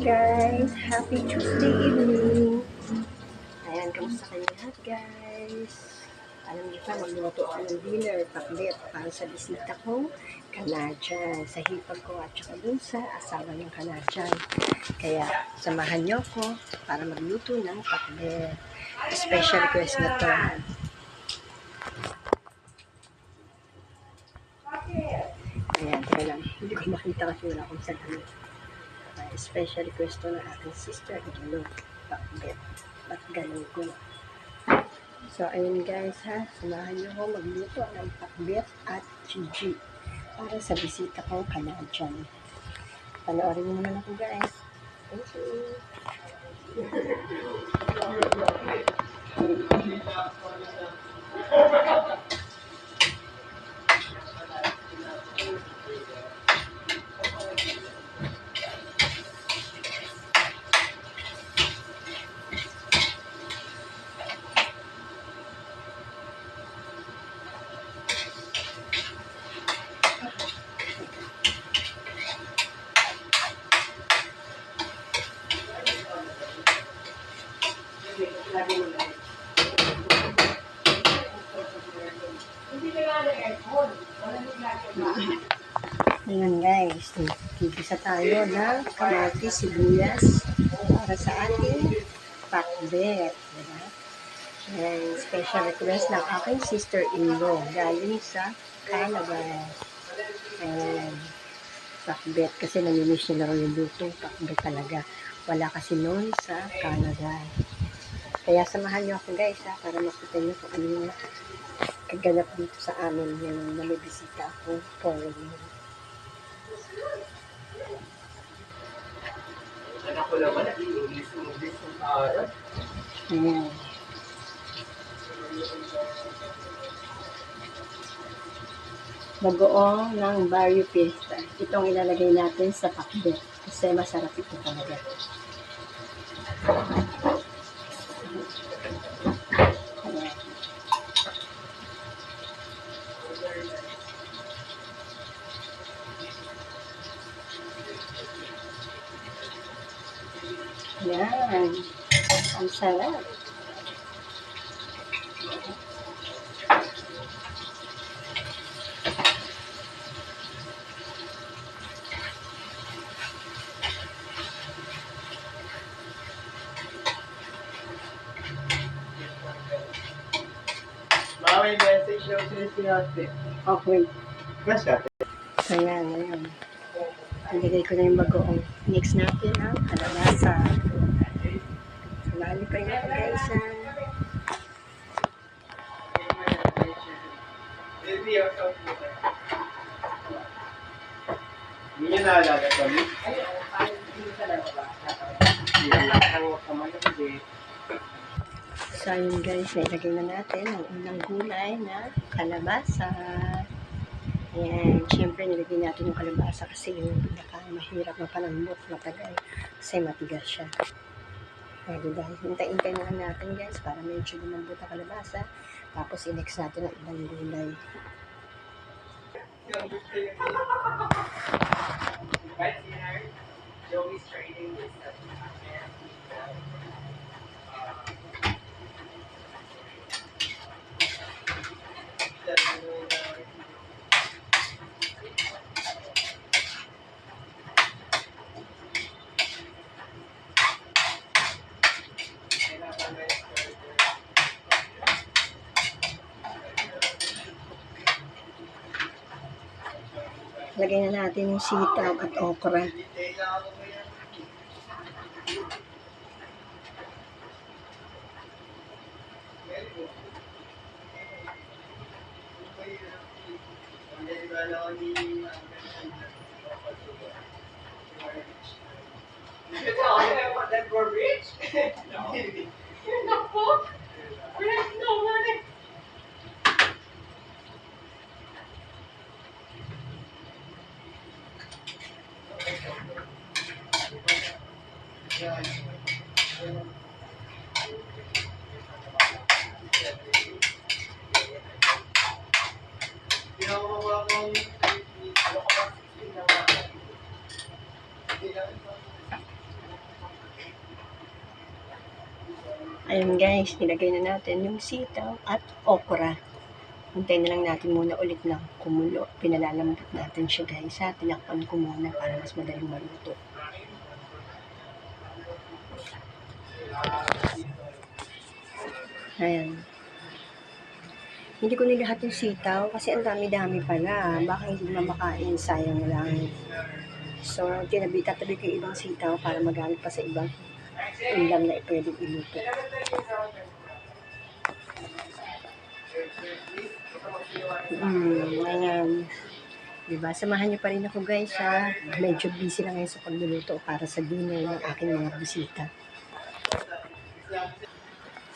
guys! Happy Tuesday evening! Ayan, kamusta kayo lahat guys? Alam niyo pa, magluto ako ng dinner, paklit, para sa bisita ko, Canadian, sa hipag ko at saka dun sa asawa ng Canadian. Kaya, samahan niyo ko para magluto ng paklit. Special request na to. Ayan, teka lang. Hindi ko makita kasi wala akong salamin. Special request ng aking sister. Ito, bakit? Ba't ganun ko? So, ayun guys ha. Samahan niyo ko magluto ng pakbet at chichi para sa bisita kong Canadian. Panoorin niyo naman ako guys. Thank you. Ayan gigisa tayo ng kamatis, sibuyas para sa ating pakbet. Diba? Ayan, special request ng aking sister-in-law galing sa Canada. Ayan, pakbet kasi namimiss nila raw yung lutong pakbet talaga. Wala kasi noon sa Canada. Kaya samahan niyo ako guys ha, para makita niyo kung ano yung kaganap dito sa amin yung namibisita ako foreigner. Anak ko naman, nag-iingis-ingis ng araw. Ayan. Bagoong ng Barrio Fiesta. Itong ilalagay natin sa pakbet kasi masarap ito talaga. Yan. Ang sarap. Message daw sila si ate. Okay. Mas ate. So yan, ayan. Nilagay ko na yung bagoong. Next natin ang kalabasa. Sumali pa yung guys. ah. Baby, yung sauce mo. Hindi niya naalala kami. So yun guys, nailagay na natin ang unang gulay na kalabasa. Ayan, syempre nilagay natin yung kalabasa kasi yung pinaka mahirap na panambot, matagal. Kasi matigas siya. Ay, diba? Hintay-hintay na lang natin guys para medyo lumambot ang kalabasa. Tapos i-next natin ang ibang gulay. Lagay na natin yung sitaw at okra. You're not poor. We have no money. Ginawa ko akong ano ko ba, 16 na ba? Hindi lang ito. Ayun guys, nilagay na natin yung sitaw at okra. Hintayin na lang natin muna ulit na kumulo. Pinalalambot natin siya guys ha. Tinakpan ko muna para mas madaling maluto. Ayan. Hindi ko nilahat yung sitaw kasi ang dami-dami pala. Baka hindi na makain, sayang lang. So, tinabi, tatabi ko yung ibang sitaw para magamit pa sa ibang ulam na pwedeng iluto. Mm, ayan. Diba? Samahan niyo pa rin ako guys ha. Medyo busy lang ngayon sa pagluluto para sa dinner ng aking mga bisita.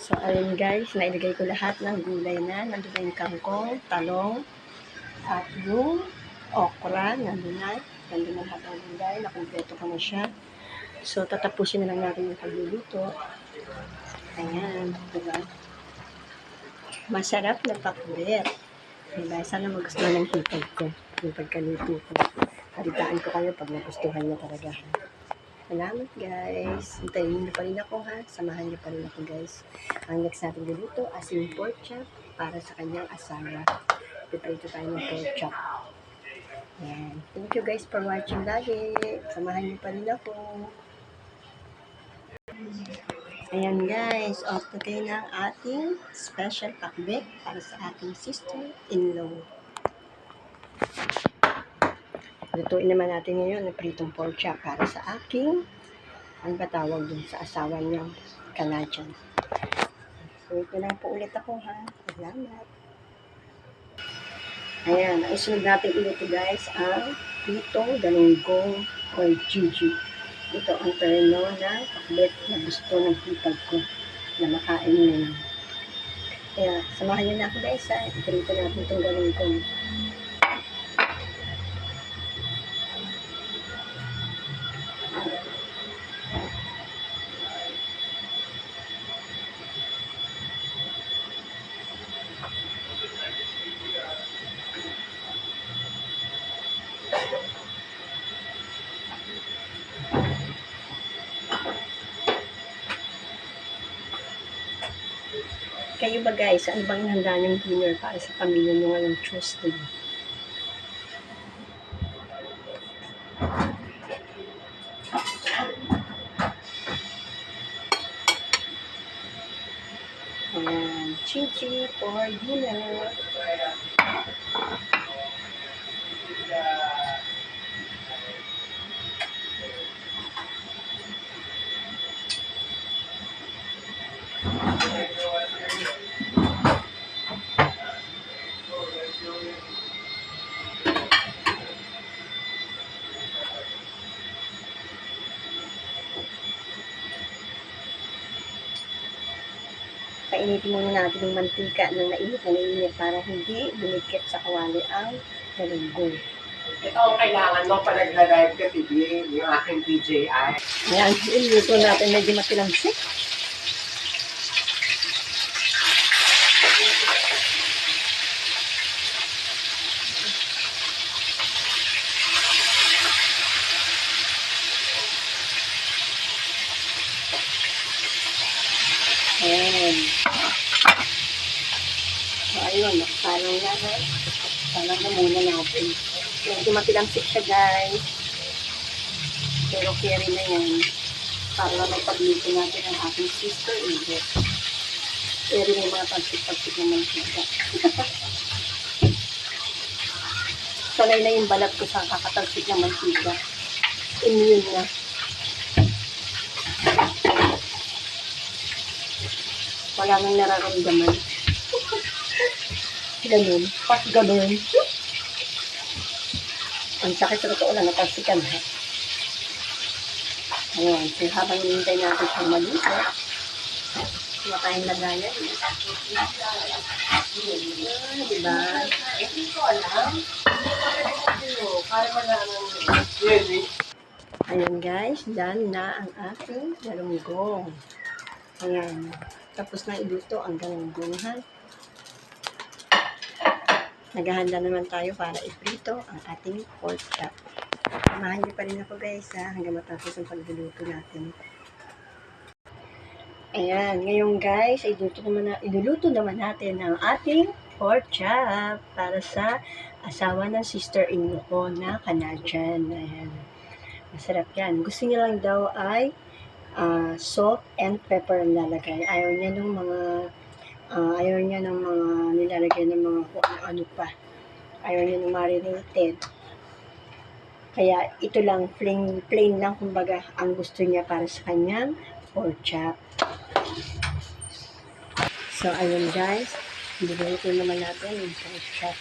So, ayun guys, nailagay ko lahat ng gulay na. Nandun na yung kangkong, talong, at yung okra, nandun na. Nandun na lahat ng gulay, nakumpleto ko na siya. So, tatapusin na lang natin yung pagluluto. Ayan, diba? Masarap na pakbet. Diba? Sana magustuhan ng hipag ko, yung pagkaluto ko. Halitaan ko kayo pag nagustuhan niyo talaga. Salamat guys. Hintayin niyo pa rin ako ha. Samahan niyo pa rin ako guys. Ang next natin dito, asin pork chop para sa kanyang asawa. Piprito tayo ng pork chop. Yan. Thank you guys for watching lagi. Samahan niyo pa rin ako. Ayan guys, off na tayo ng ating special pakbet para sa ating sister-in-law. Lutuin naman natin ngayon ng pritong pork chop para sa aking, ano ba tawag dun sa asawa niyang Canadian. So, ito lang po ulit ako ha. Salamat. Ayan, ang isunod natin iluto guys ang pritong galunggong or Gigi. Ito ang terno na pakbet na gusto ng hipag ko na makain nila. Kaya, samahan niyo na ako guys ha. Iprito natin itong galunggong. Kayo ba guys, ano bang handa niyong dinner para sa pamilya niyo ngayong Tuesday? Ayan, chichi for dinner. Painitin muna natin yung mantika ng nainit na nainit para hindi dumikit sa kawali ang galunggong. Ito ang kailangan mo pag nagla-live ka, TV, yung aking DJI. Ayan, iluto natin medyo matilangsik. Ayan. So, ayun, nakasalang na. ha? Salang na Medyo matilangsik siya, guys. Pero carry na yan. Para may pagluto natin ang ating sister Eve. Carry na yung mga pagsik-pagsik ng mantika. Sanay na yung balat ko sa kakatalsik ng mantika. Immune na. Wala nang nararamdaman. Ganun. Pas ganun. Ang sakit sa totoo lang, natalsikan ha. Ayan, so habang hinihintay natin siyang maluto, tayong lagayan. Ah, diba? Hindi ko alam. Para malaman? Ayan guys, done na ang ating galunggong. Ayan, tapos na iluto ang galunggong ha. Naghahanda naman tayo para iprito ang ating pork chop. Samahan niyo pa rin ako guys ha, hanggang matapos ang pagluluto natin. Ayan, ngayon guys, iluluto naman, na, iluluto naman natin ang ating pork chop para sa asawa ng sister-in-law ko na Canadian. Ayan. Masarap yan. Gusto niya lang daw ay ah, salt and pepper ang lalagay. Ayaw niya ng mga ah, ayaw niya ng mga nilalagay ng mga kung ano pa. Ayaw niya ng marinated. Kaya ito lang, plain, plain lang kumbaga ang gusto niya para sa kanyang pork chop. So, ayun guys, niluluto naman natin yung pork chop.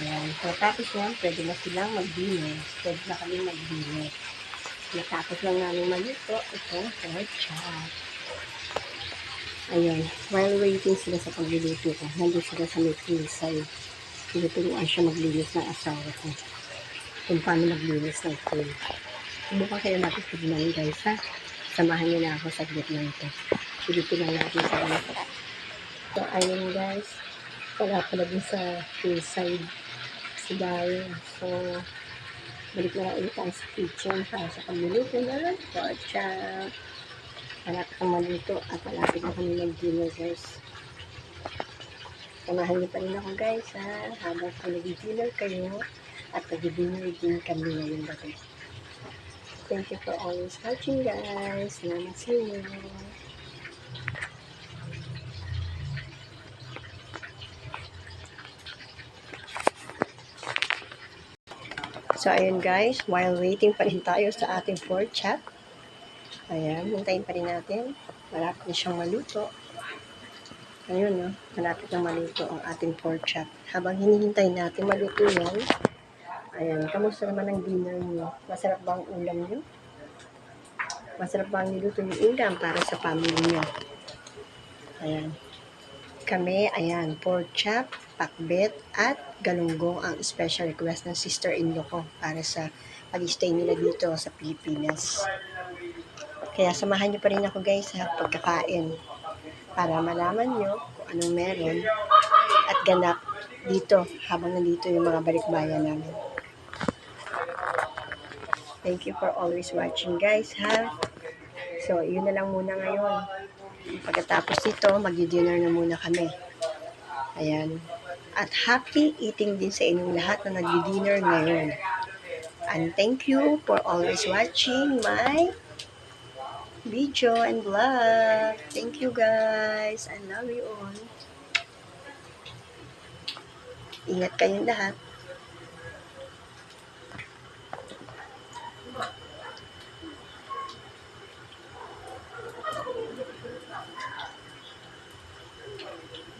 Ayan. So, tapos yan, pwede na silang mag-dinis. Pwede na kami mag-dinis. Natapos lang namin maluto itong pork chop. Ayun. While waiting sila sa pagluluto ko, nandun sila sa may poolside. Tinuturuan siya maglinis ng asawa ko. Kung paano maglinis ng pool. Subukan kayo natin tignan guys ha. Samahan niyo na ako sa group na ito. Silipin lang natin sa ano. So, ayun guys. Wala pala din sa hillside si Daryl. So, balik na lang ulit tayo sa kitchen para sa pagluluto ng pork chop. Malapit ang maluto at malapit na kami mag-dinner guys. Samahan niyo pa rin ako guys ha. Habang pa nag-dinner kayo at nag-dinner din kami ngayon gabi. Thank you for always watching guys. Salamat sa inyo. So, ayun guys, while waiting pa rin tayo sa ating pork chop, ayan, hintayin pa rin natin. Malapit na siyang maluto. Ayun, no? Malapit na maluto ang ating pork chop. Habang hinihintay natin maluto yan, ayan, kamusta naman ang dinner niyo? Masarap ba ang ulam niyo? Masarap ba ang niluto niyo ulam para sa family niyo? Ayan. Kami, ayan, pork chop, pakbet, at galunggong ang special request ng sister-in-law ko para sa pag-stay nila dito sa Pilipinas. Kaya samahan niyo pa rin ako guys sa pagkakain para malaman niyo kung anong meron at ganap dito habang nandito yung mga balikbayan namin. Thank you for always watching guys ha. So, yun na lang muna ngayon. Pagkatapos nito, mag-dinner na muna kami. Ayan. At happy eating din sa inyong lahat na nag-dinner ngayon. And thank you for always watching my video and vlog. Thank you guys. I love you all. Ingat kayong lahat.